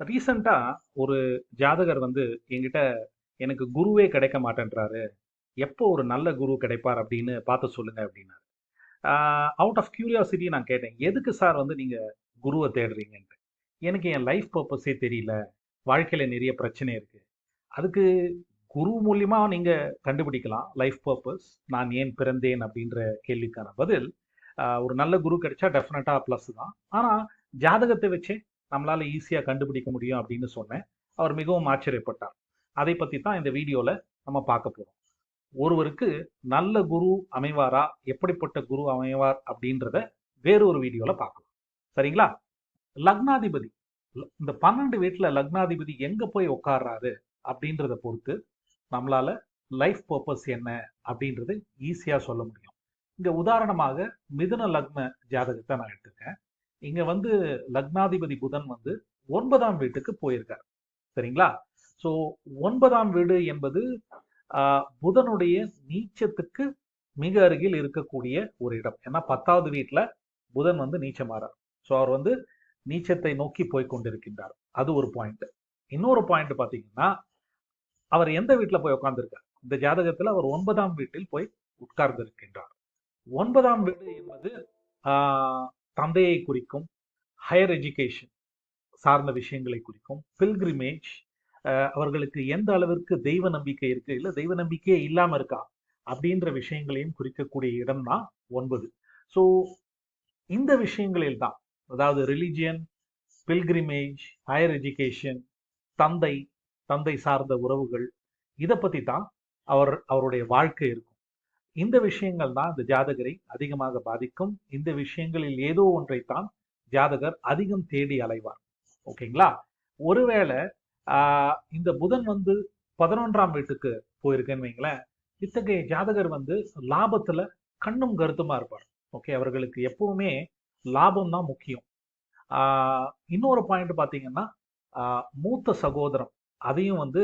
ரீசெண்டாக ஒரு ஜாதகர் வந்து என்கிட்ட எனக்கு குருவே கிடைக்க மாட்டேன்றாரு. எப்போ ஒரு நல்ல குரு கிடைப்பார் அப்படின்னு பார்த்து சொல்லுங்க அப்படின்னாரு. அவுட் ஆஃப் கியூரியாசிட்டி நான் கேட்டேன் எதுக்கு சார் வந்து நீங்கள் குருவை தேடுறீங்கன்ட்டு? எனக்கு என் லைஃப் பர்பஸே தெரியல. வாழ்க்கையில் நிறைய பிரச்சனை இருக்குது அதுக்கு குரு மூலியமா நீங்கள் கண்டுபிடிக்கலாம். லைஃப் பர்பஸ் நான் ஏன் பிறந்தேன் அப்படின்ற கேள்விக்கான பதில் ஒரு நல்ல குரு கிடைச்சா டெஃபினட்டாக ப்ளஸ் தான். ஆனால் ஜாதகத்தை வச்சே நம்மளால ஈஸியாக கண்டுபிடிக்க முடியும் அப்படின்னு சொன்னேன். அவர் மிகவும் ஆச்சரியப்பட்டார். அதை பற்றி தான் இந்த வீடியோவில் நம்ம பார்க்க போகிறோம் ஒருவருக்கு நல்ல குரு அமைவாரா எப்படிப்பட்ட குரு அமைவார் அப்படின்றத வேறொரு வீடியோவில் பார்க்கலாம். சரிங்களா? லக்னாதிபதி. இந்த பன்னெண்டு வீட்டில் லக்னாதிபதி எங்கே போய் உட்கார்றாரு அப்படின்றத பொறுத்து நம்மளால லைஃப் பர்பஸ் என்ன அப்படின்றது ஈஸியாக சொல்ல முடியும். இங்கே உதாரணமாக மிதுன லக்ன ஜாதகத்தை நான் எடுத்துக்கேன் இங்க வந்து லக்னாதிபதி புதன் வந்து ஒன்பதாம் வீட்டுக்கு போயிருக்கார். சரிங்களா? சோ ஒன்பதாம் வீடு என்பது ஆஹ், புதனுடைய நீச்சத்துக்கு மிக அருகில் இருக்கக்கூடிய ஒரு இடம். ஏன்னா பத்தாவது வீட்டுல புதன் வந்து நீச்சமாறார். ஸோ அவர் வந்து நீச்சத்தை நோக்கி போய் கொண்டிருக்கின்றார். அது ஒரு பாயிண்ட் இன்னொரு பாயிண்ட் பார்த்தீங்கன்னா அவர் எந்த வீட்டில் போய் உட்கார்ந்திருக்கார் இந்த ஜாதகத்தில் அவர் ஒன்பதாம் வீட்டில் போய் உட்கார்ந்திருக்கின்றார். ஒன்பதாம் வீடு என்பது ஆஹ், தந்தையை குறிக்கும் ஹையர் எஜுகேஷன் சார்ந்த விஷயங்களை குறிக்கும் பில்கிரிமேஜ் அவர்களுக்கு எந்த அளவிற்கு தெய்வ நம்பிக்கை இருக்கு இல்ல தெய்வ நம்பிக்கையே இல்லாம இருக்கா அப்படின்ற விஷயங்களையும் குறிக்கக்கூடிய இடம் தான் ஒன்பது. ஸோ இந்த விஷயங்களில் தான் அதாவது ரிலிஜியன் பில்கிரிமேஜ் ஹையர் எஜுகேஷன் தந்தை தந்தை சார்ந்த உறவுகள் இதை பத்தி தான் அவர் அவருடைய வாழ்க்கை இருக்கும். இந்த விஷயங்கள் தான் இந்த ஜாதகரை அதிகமாக பாதிக்கும். இந்த விஷயங்களில் ஏதோ ஒன்றைத்தான் ஜாதகர் அதிகம் தேடி அலைவார். ஓகேங்களா? ஒருவேளை ஆஹ், இந்த புதன் வந்து பதினொன்றாம் வீட்டுக்கு போயிருக்கேன்னு வைங்களேன். இத்தகைய ஜாதகர் வந்து லாபத்துல கண்ணும் கருத்துமா இருப்பார். ஓகே அவர்களுக்கு எப்பவுமே லாபம் தான் முக்கியம். ஆஹ், இன்னொரு பாயிண்ட் பார்த்தீங்கன்னா ஆஹ், மூத்த சகோதரம் அதையும் வந்து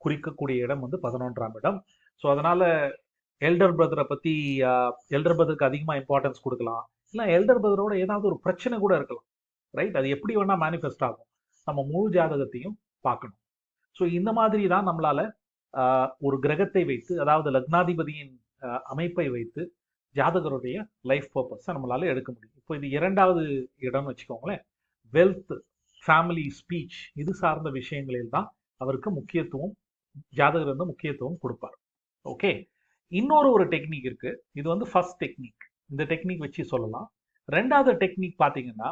குறிக்கக்கூடிய இடம் வந்து பதினொன்றாம் இடம். ஸோ அதனால எல்டர் பிரதரை பத்தி எல்டர் பிரதருக்கு அதிகமாக இம்பார்ட்டன்ஸ் கொடுக்கலாம். இல்லை எல்டர் பிரதரோட ஏதாவது ஒரு பிரச்சனை கூட இருக்கலாம். ரைட் அது எப்படி வேணா மேனிஃபெஸ்ட் ஆகும். நம்ம முழு ஜாதகத்தையும் பார்க்கணும். ஸோ இந்த மாதிரி தான் நம்மளால ஆஹ், ஒரு கிரகத்தை வைத்து அதாவது லக்னாதிபதியின் ஆஹ், அமைப்பை வைத்து ஜாதகருடைய லைஃப் பர்பஸை நம்மளால எடுக்க முடியும். இப்போ இது இரண்டாவது இடம்னு வச்சுக்கோங்களேன். வெல்த் ஃபேமிலி ஸ்பீச் இது சார்ந்த விஷயங்களில் தான் அவருக்கு முக்கியத்துவம் ஜாதகர் வந்து முக்கியத்துவம் கொடுப்பார். ஓகே இன்னொரு ஒரு டெக்னிக் இருக்கு. இது வந்து ஃபர்ஸ்ட் டெக்னிக் இந்த டெக்னிக் வச்சு சொல்லலாம். ரெண்டாவது டெக்னிக் பார்த்தீங்கன்னா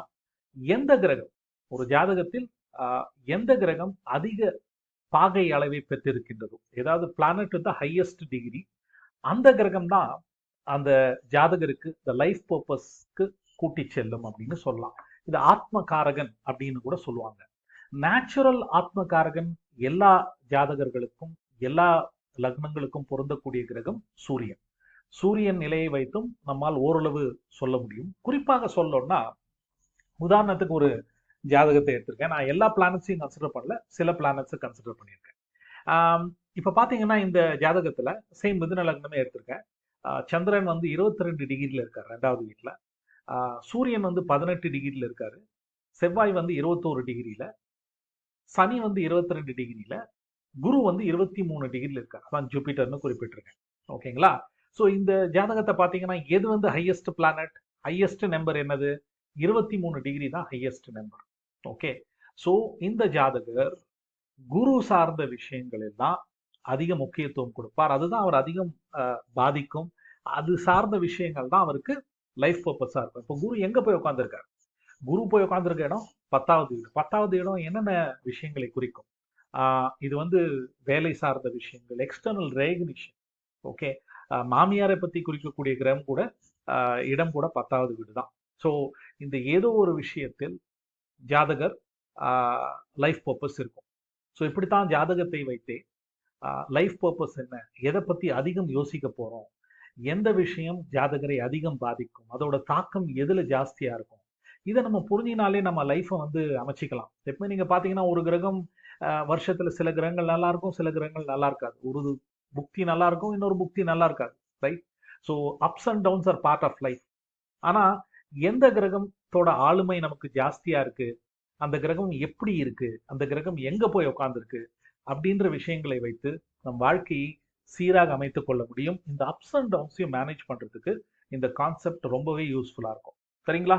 எந்த கிரகம்? ஒரு ஜாதகத்தில் ஆஹ், எந்த கிரகம் அதிக பாகை அளவை பெற்றிருக்கின்றதோ? ஏதாவது பிளானட் வந்து ஹையஸ்ட் டிகிரி அந்த கிரகம் தான் அந்த ஜாதகருக்கு இந்த லைஃப் பர்பஸ்க்கு கூட்டி செல்லும் அப்படின்னு சொல்லலாம். இது ஆத்மகாரகன் அப்படின்னு கூட சொல்லுவாங்க. நேச்சுரல் ஆத்மகாரகன் எல்லா ஜாதகர்களுக்கும் எல்லா லக்னங்களுக்கும் பொருந்தக்கூடிய கிரகம் சூரியன். சூரியன் நிலையை வைத்தும் நம்மால் ஓரளவு சொல்ல முடியும். குறிப்பாக சொல்லணும்னா உதாரணத்துக்கு ஒரு ஜாதகத்தை எடுத்திருக்கேன். நான் எல்லா பிளானட்ஸையும் கன்சிடர் பண்ணல. சில பிளானட்ஸை கன்சிடர் பண்ணியிருக்கேன். இப்போ இப்ப பாத்தீங்கன்னா இந்த ஜாதகத்துல சேம் மிதுன லக்னமே எடுத்திருக்கேன். ஆஹ் சந்திரன் வந்து இருபத்தி ரெண்டு டிகிரியில் இருக்கார் ரெண்டாவது வீட்டில் சூரியன் வந்து பதினெட்டு டிகிரியில் இருக்காரு. செவ்வாய் வந்து இருபத்தோரு டிகிரியில் சனி வந்து இருபத்தி ரெண்டு டிகிரியில் குரு வந்து இருபத்தி மூணு டிகிரியில் இருக்கார். அதான் ஜூபிட்டர்னு குறிப்பிட்டிருக்கேன். ஓகேங்களா? ஸோ இந்த ஜாதகத்தை பார்த்தீங்கன்னா எது வந்து ஹையஸ்ட் பிளானட் ஹையஸ்ட் நம்பர் என்னது? இருபத்தி மூணு டிகிரி தான் ஹையஸ்ட் நம்பர் ஓகே ஸோ இந்த ஜாதகர் குரு சார்ந்த விஷயங்களில் தான் அதிக முக்கியத்துவம் கொடுப்பார். அதுதான் அவர் அதிகம் பாதிக்கும். அது சார்ந்த விஷயங்கள் தான் அவருக்கு லைஃப் பர்பஸாக இருக்கும். இப்போ குரு எங்கே போய் உட்காந்துருக்காரு குரு போய் உட்காந்துருக்க இடம் பத்தாவது வீடு. பத்தாவது இடம் என்னென்ன விஷயங்களை குறிக்கும்? இது வந்து வேலை சார்ந்த விஷயங்கள் எக்ஸ்டர்னல் ரேகனிஷன் ஓகே மாமியாரை பற்றி குறிக்கக்கூடிய கிரகம் கூட ஆஹ், இடம் கூட பத்தாவது வீடு தான். ஸோ இந்த ஏதோ ஒரு விஷயத்தில் ஜாதகர் லைஃப் பர்பஸ் இருக்கும். ஸோ இப்படித்தான் ஜாதகத்தை வைத்தே லைஃப் பர்பஸ் என்ன? எதை பற்றி அதிகம் யோசிக்க போகிறோம் எந்த விஷயம் ஜாதகரை அதிகம் பாதிக்கும்? அதோட தாக்கம் எதில் ஜாஸ்தியாக இருக்கும்? இதை நம்ம புரிஞ்சினாலே நம்ம லைஃப்பை வந்து அமைச்சிக்கலாம். எப்பவுமே நீங்கள் பார்த்தீங்கன்னா ஒரு கிரகம் ஆஹ், வருஷத்துல சில கிரகங்கள் நல்லா இருக்கும் சில கிரகங்கள் நல்லா இருக்காது. ஒரு புக்தி நல்லா இருக்கும் இன்னொரு புக்தி நல்லா இருக்காது right so ups and downs are part of life ஆனால் எந்த கிரகத்தோட ஆளுமை நமக்கு ஜாஸ்தியா இருக்கு அந்த கிரகம் எப்படி இருக்கு அந்த கிரகம் எங்க போய் உட்கார்ந்துருக்கு அப்படின்ற விஷயங்களை வைத்து நம் வாழ்க்கையை சீராக அமைத்துக் கொள்ள முடியும். இந்த அப்ஸ் அண்ட் டவுன்ஸையும் மேனேஜ் பண்றதுக்கு இந்த கான்செப்ட் ரொம்பவே யூஸ்ஃபுல்லா இருக்கும். சரிங்களா?